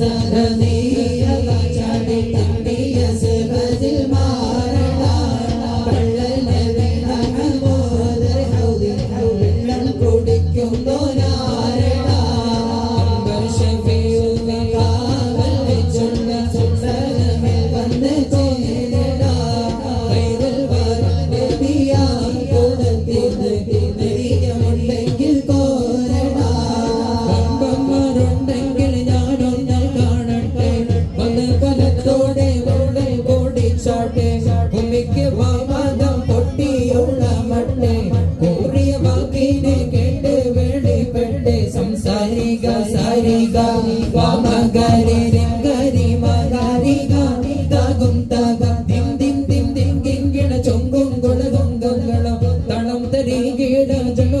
സദനീയ ചടിതാ മട്ടെ ഭൂമിക്ക് വാവാദം പൊട്ടിയുള്ള മട്ടെ കൂറിയ വാക്കിനെ കേട്ട് വേളിപ്പെട്ട് സംസാരിക സാരിക വാമകരി രംഗരി മകാരിക താകും താകം ദിം ദിം ദിം ദിം ഗിങ്കിണ ചൊങ്കും ഗുണ ഗുങ്കും തളം തരീകിട ജഗ